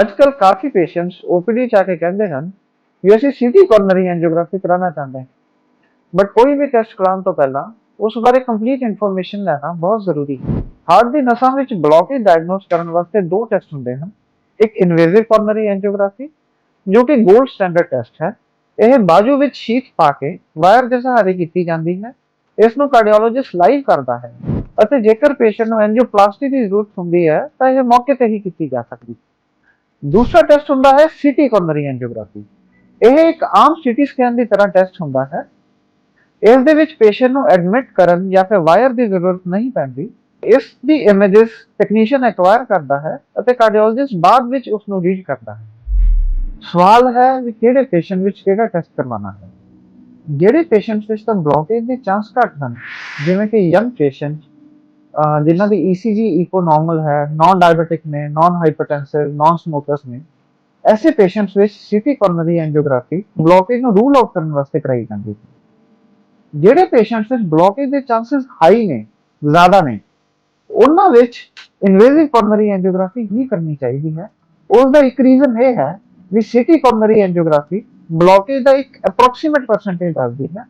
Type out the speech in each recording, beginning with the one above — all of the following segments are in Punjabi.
ਅੱਜਕੱਲ ਕਾਫੀ ਪੇਸ਼ੈਂਟਸ ਓਪੀਡੀ ਚ ਆ ਕੇ ਕਹਿੰਦੇ ਹਨ ਕਿ ਅਸੀਂ ਸਿਟੀ ਕੋਰਨਰੀ ਐਂਜੀਓਗ੍ਰਾਫੀ ਕਰਾਉਣਾ ਚਾਹੁੰਦੇ ਹਾਂ। ਬਟ ਕੋਈ ਵੀ ਟੈਸਟ ਕਰਾਉਣ ਤੋਂ ਪਹਿਲਾਂ ਉਸ ਬਾਰੇ ਕੰਪਲੀਟ ਇਨਫੋਰਮੇਸ਼ਨ ਲੈਣਾ ਬਹੁਤ ਜ਼ਰੂਰੀ ਹੈ। ਹਾਰਟ ਦੀ ਨਸਾਂ ਵਿੱਚ ਬਲੌਕੇਜ ਡਾਇਗਨੋਸ ਕਰਨ ਵਾਸਤੇ ਦੋ ਟੈਸਟ ਹੁੰਦੇ ਹਨ। ਇੱਕ ਇਨਵੇਸਿਵ ਕੋਰਨਰੀ ਐਂਜੀਓਗ੍ਰਾਫੀ ਜੋ ਕਿ 골ਡ ਸਟੈਂਡਰਡ ਟੈਸਟ ਹੈ। ਇਹ ਬਾਜੂ ਵਿੱਚ ਸ਼ੀਟ ਪਾ ਕੇ ਵਾਇਰ ਦੇ ਸਹਾਰੇ ਕੀਤੀ ਜਾਂਦੀ ਹੈ। ਇਸ ਨੂੰ ਕਾਰਡੀਓਲੋਜਿਸਟ ਲਾਈਵ ਕਰਦਾ ਹੈ। ਅਤੇ ਜੇਕਰ ਪੇਸ਼ੈਂਟ ਨੂੰ ਐਂਜੀਓਪਲਾਸਟੀ ਦੀ ਜ਼ਰੂਰਤ ਹੁੰਦੀ ਹੈ, ਤਾਂ ਇਹ ਮੌਕੇ ਤੇ ਹੀ ਕੀਤੀ ਜਾ ਸਕਦੀ ਹੈ। ਦੂਸਰਾ ਟੈਸਟ ਹੁੰਦਾ ਹੈ ਸਿਟੀ ਕੋਰਨਰੀ ਐਂਜੀਓਗ੍ਰਾਫੀ ਇਹ ਇੱਕ ਆਮ ਸਿਟੀ ਸਕੈਨ ਦੀ ਤਰ੍ਹਾਂ ਟੈਸਟ ਹੁੰਦਾ ਹੈ। ਇਸ ਦੇ ਵਿੱਚ ਪੇਸ਼ੈਂਟ ਨੂੰ ਐਡਮਿਟ ਕਰਨ ਜਾਂ ਫਿਰ ਵਾਇਰ ਦੀ ਜ਼ਰੂਰਤ ਨਹੀਂ ਪੈਂਦੀ। ਇਸ ਦੀ ਇਮੇजेस ਟੈਕਨੀਸ਼ੀਅਨ ਐਕਵਾਇਰ ਕਰਦਾ ਹੈ ਅਤੇ ਕਾਰਡੀਓਲੋਜਿਸਟ ਬਾਅਦ ਵਿੱਚ ਉਸ ਨੂੰ ਰੀਡ ਕਰਦਾ ਹੈ। ਸਵਾਲ ਹੈ ਕਿ ਕਿਹੜੇ ਪੇਸ਼ੈਂਟ ਵਿੱਚ ਕਿਹੜਾ ਟੈਸਟ ਕਰਵਾਉਣਾ ਹੈ। ਜਿਹੜੇ ਪੇਸ਼ੈਂਟਸ ਵਿੱਚ ਤਾਂ ਬਲੌਕੇਜ ਦੇ ਚਾਂਸ ਘੱਟ ਹਨ, ਜਿਵੇਂ ਕਿ ਯੰਗ ਪੇਸ਼ੈਂਟ ਜਿਨ੍ਹਾਂ ਦੀ ECG ਇਕੋ ਨਾਰਮਲ ਹੈ ਨਾਨ ਡਾਇਬੀਟਿਕ ਨੇ ਨਾਨ ਹਾਈਪਰਟੈਂਸਿਵ ਨਾਨ ਸਮੋਕਰਸ ਨੇ, ਐਸੇ ਪੇਸ਼ੈਂਟਸ ਵਿੱਚ ਸਿਟੀ ਕੋਰਨਰੀ ਐਂਜੀਓਗ੍ਰਾਫੀ ਬਲੌਕੇਜ ਨੂੰ ਰੂਲ ਆਊਟ ਕਰਨ ਵਾਸਤੇ ਕਰਾਈ ਜਾਂਦੀ ਹੈ। ਜਿਹੜੇ ਪੇਸ਼ੈਂਟਸ ਵਿੱਚ ਬਲੌਕੇਜ ਦੇ ਚਾਂਸਸ ਹਾਈ ਨੇ, ਜ਼ਿਆਦਾ ਨੇ, ਉਹਨਾਂ ਵਿੱਚ ਇਨਵੇਸਿਵ ਕੋਰਨਰੀ ਐਂਜੀਓਗ੍ਰਾਫੀ ਹੀ ਕਰਨੀ ਚਾਹੀਦੀ ਹੈ। ਉਸ ਦਾ ਇੱਕ ਰੀਜ਼ਨ ਇਹ ਹੈ ਵੀ ਸਿਟੀ ਕੋਰਨਰੀ ਐਂਜੀਓਗ੍ਰਾਫੀ ਬਲੌਕੇਜ ਦਾ ਇੱਕ ਅਪਰੋਕਸੀਮੇਟ ਪਰਸੈਂਟੇਜ ਦੱਸਦੀ ਹੈ।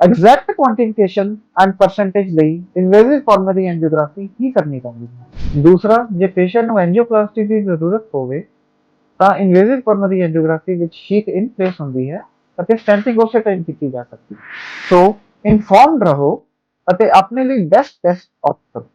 ਐਗਜ਼ੈਕਟ ਕੁਆਂਟੀਫਿਕੇਸ਼ਨ ਐਂਡ ਪਰਸੈਂਟੇਜ ਲਈ ਇਨਵੇਸਿਵ ਕੋਰਨਰੀ ਐਂਜੀਓਗ੍ਰਾਫੀ ਹੀ ਕਰਨੀ ਪੈਂਦੀ ਹੈ ਦੂਸਰਾ, ਜੇ ਪੇਸ਼ੈਂਟ ਨੂੰ ਐਂਜੀਓਪਲਾਸਟੀ ਦੀ ਜ਼ਰੂਰਤ ਹੋਵੇ, ਤਾਂ ਇਨਵੇਸਿਵ ਕੋਰਨਰੀ ਐਂਜੀਓਗ੍ਰਾਫੀ ਵਿੱਚ ਸ਼ੀਟ ਇਨ ਪਲੇਸ ਹੁੰਦੀ ਹੈ ਅਤੇ ਸਟੈਂਟਿੰਗ ਉਸੇ ਟਾਈਮ ਕੀਤੀ ਜਾ ਸਕਦੀ ਹੈ। ਸੋ ਇਨਫੋਰਮਡ ਰਹੋ ਅਤੇ ਆਪਣੇ ਲਈ ਬੈਸਟ ਟੈਸਟ ਆਪਟ ਕਰੋ